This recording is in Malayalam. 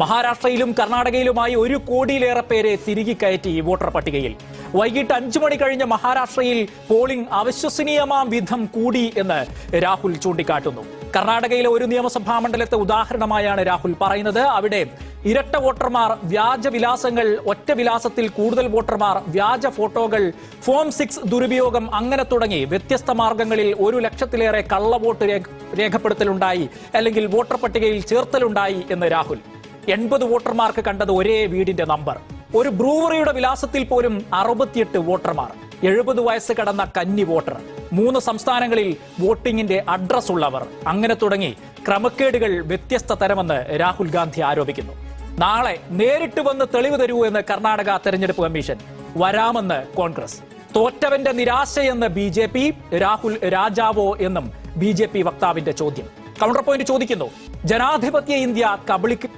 മഹാരാഷ്ട്രയിലും കർണാടകയിലുമായി ഒരു കോടിയിലേറെ പേരെ തിരികെ കയറ്റി വോട്ടർ പട്ടികയിൽ. വൈകിട്ട് അഞ്ചു മണി കഴിഞ്ഞ മഹാരാഷ്ട്രയിൽ പോളിംഗ് അവിശ്വസനീയമാം വിധം കൂടി എന്ന് രാഹുൽ ചൂണ്ടിക്കാട്ടുന്നു. കർണാടകയിലെ ഒരു നിയമസഭാ മണ്ഡലത്തെ ഉദാഹരണമായാണ് രാഹുൽ പറയുന്നത്. അവിടെ ഇരട്ട വോട്ടർമാർ വ്യാജ വിലാസങ്ങൾ ഒറ്റ വിലാസത്തിൽ കൂടുതൽ വോട്ടർമാർ വ്യാജ ഫോട്ടോകൾ ഫോം സിക്സ് ദുരുപയോഗം അങ്ങനെ തുടങ്ങി വ്യത്യസ്ത മാർഗങ്ങളിൽ ഒരു ലക്ഷത്തിലേറെ കള്ളവോട്ട് രേഖപ്പെടുത്തലുണ്ടായി അല്ലെങ്കിൽ വോട്ടർ പട്ടികയിൽ ചേർത്തലുണ്ടായി എന്ന് രാഹുൽ. എൺപത് വോട്ടർമാർക്ക് കണ്ടത് ഒരേ വീടിന്റെ നമ്പർ. ഒരു ബ്രൂവറിയുടെ വിലാസത്തിൽ പോലും അറുപത്തിയെട്ട് വോട്ടർമാർ. എഴുപത് വയസ്സ് കടന്ന കന്നി വോട്ടർ. മൂന്ന് സംസ്ഥാനങ്ങളിൽ വോട്ടിംഗിന്റെ അഡ്രസ് ഉള്ളവർ. അങ്ങനെ തുടങ്ങി ക്രമക്കേടുകൾ വ്യത്യസ്ത തരമെന്ന് രാഹുൽ ഗാന്ധി ആരോപിക്കുന്നു. നാളെ നേരിട്ട് വന്ന് തെളിവ് തരൂ എന്ന് കർണാടക തെരഞ്ഞെടുപ്പ് കമ്മീഷൻ. വരാമെന്ന് കോൺഗ്രസ്. തോറ്റവന്റെ നിരാശയെന്ന് ബി ജെ പി രാഹുൽ രാജാവോ എന്നും ബി ജെ പി വക്താവിന്റെ ചോദ്യം. കൗണ്ടർ പോയിന്റ് ചോദിക്കുന്നു. ജനാധിപത്യ ഇന്ത്യ കബളിക്ക്